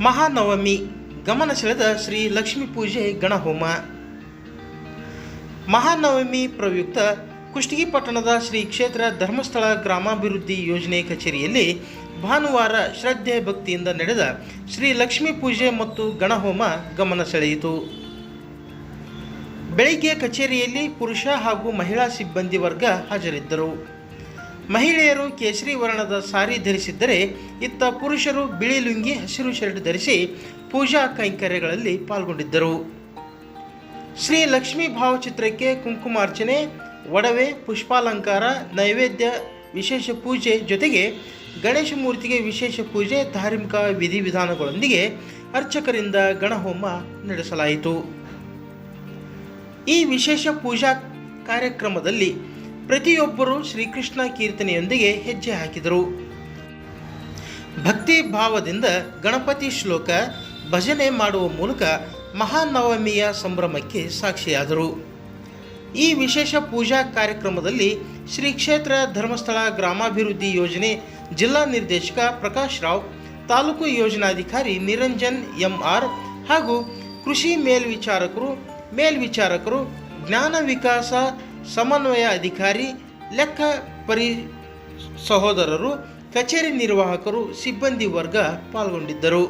ಮಹಾನವಮಿ ಗಮನ ಸೆಳೆದ ಶ್ರೀ ಲಕ್ಷ್ಮೀ ಪೂಜೆ ಗಣಹೋಮ. ಮಹಾನವಮಿ ಪ್ರಯುಕ್ತ ಕುಷ್ಟಗಿ ಪಟ್ಟಣದ ಶ್ರೀ ಕ್ಷೇತ್ರ ಧರ್ಮಸ್ಥಳ ಗ್ರಾಮಾಭಿವೃದ್ಧಿ ಯೋಜನೆ ಕಚೇರಿಯಲ್ಲಿ ಭಾನುವಾರ ಶ್ರದ್ಧೆ ಭಕ್ತಿಯಿಂದ ನಡೆದ ಶ್ರೀ ಲಕ್ಷ್ಮೀ ಪೂಜೆ ಮತ್ತು ಗಣಹೋಮ ಗಮನ ಸೆಳೆಯಿತು. ಬೆಳಿಗ್ಗೆ ಕಚೇರಿಯಲ್ಲಿ ಪುರುಷ ಹಾಗೂ ಮಹಿಳಾ ಸಿಬ್ಬಂದಿ ವರ್ಗ ಹಾಜರಿದ್ದರು. ಮಹಿಳೆಯರು ಕೇಸರಿ ವರ್ಣದ ಸಾರಿ ಧರಿಸಿದ್ದರೆ, ಇತ್ತ ಪುರುಷರು ಬಿಳಿ ಲುಂಗಿ, ಹಸಿರು ಶರ್ಟ್ ಧರಿಸಿ ಪೂಜಾ ಕೈಂಕರ್ಯಗಳಲ್ಲಿ ಪಾಲ್ಗೊಂಡಿದ್ದರು. ಶ್ರೀ ಲಕ್ಷ್ಮೀ ಭಾವಚಿತ್ರಕ್ಕೆ ಕುಂಕುಮಾರ್ಚನೆ, ಒಡವೆ, ಪುಷ್ಪಾಲಂಕಾರ, ನೈವೇದ್ಯ, ವಿಶೇಷ ಪೂಜೆ ಜೊತೆಗೆ ಗಣೇಶ ಮೂರ್ತಿಗೆ ವಿಶೇಷ ಪೂಜೆ, ಧಾರ್ಮಿಕ ವಿಧಿವಿಧಾನಗಳೊಂದಿಗೆ ಅರ್ಚಕರಿಂದ ಗಣಹೋಮ ನಡೆಸಲಾಯಿತು. ಈ ವಿಶೇಷ ಪೂಜಾ ಕಾರ್ಯಕ್ರಮದಲ್ಲಿ ಪ್ರತಿಯೊಬ್ಬರು ಶ್ರೀಕೃಷ್ಣ ಕೀರ್ತನೆಯೊಂದಿಗೆ ಹೆಜ್ಜೆ ಹಾಕಿದರು. ಭಕ್ತಿ ಭಾವದಿಂದ ಗಣಪತಿ ಶ್ಲೋಕ ಭಜನೆ ಮಾಡುವ ಮೂಲಕ ಮಹಾನವಮಿಯ ಸಂಭ್ರಮಕ್ಕೆ ಸಾಕ್ಷಿಯಾದರು. ಈ ವಿಶೇಷ ಪೂಜಾ ಕಾರ್ಯಕ್ರಮದಲ್ಲಿ ಶ್ರೀ ಕ್ಷೇತ್ರ ಧರ್ಮಸ್ಥಳ ಗ್ರಾಮಾಭಿವೃದ್ಧಿ ಯೋಜನೆ ಜಿಲ್ಲಾ ನಿರ್ದೇಶಕ ಪ್ರಕಾಶ್ ರಾವ್, ತಾಲೂಕು ಯೋಜನಾಧಿಕಾರಿ ನಿರಂಜನ್ ಎಂಆರ್ ಹಾಗೂ ಕೃಷಿ ಮೇಲ್ವಿಚಾರಕರು ಮೇಲ್ವಿಚಾರಕರು, ಜ್ಞಾನ ವಿಕಾಸ ಸಮನ್ವಯ ಅಧಿಕಾರಿ ಲೆಕ್ಕ ಪರಿ ಸಹೋದರರು ಕಚೇರಿ ನಿರ್ವಾಹಕರು ಸಿಬ್ಬಂದಿ ವರ್ಗ ಪಾಲ್ಗೊಂಡಿದ್ದರು.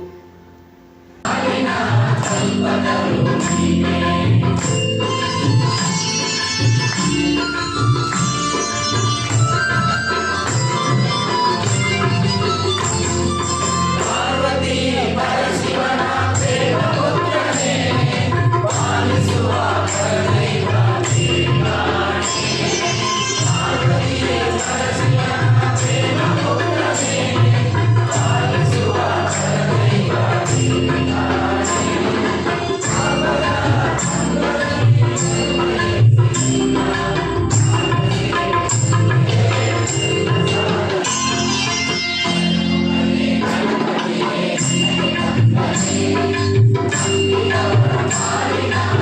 Christ.